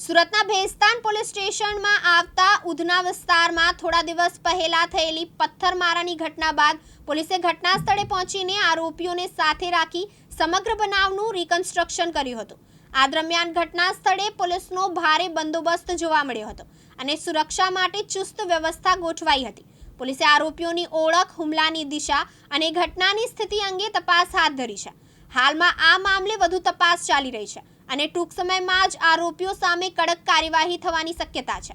સુરતના ભેસ્તાન પોલીસ સ્ટેશનમાં આવતા ઉધના વિસ્તારમાં થોડા દિવસ પહેલા થયેલી પથ્થરમારાની ઘટના બાદ પોલીસે ઘટના સ્થળે પહોંચીને આરોપીઓને સાથે રાખી સમગ્ર બનાવનું રિકન્સ્ટ્રક્શન કર્યું હતું. આ દરમિયાન ઘટના સ્થળે પોલીસનો ભારે બંદોબસ્ત જોવા મળ્યો હતો અને સુરક્ષા માટે ચુસ્ત વ્યવસ્થા ગોઠવાઈ હતી. પોલીસે આરોપીઓની ઓળખ, હુમલાની દિશા અને ઘટનાની સ્થિતિ અંગે તપાસ હાથ ધરી છે. હાલમાં આ મામલે વધુ તપાસ ચાલી રહી છે અને ટૂંક સમયમાં જ આરોપીઓ સામે કડક કાર્યવાહી થવાની શક્યતા છે.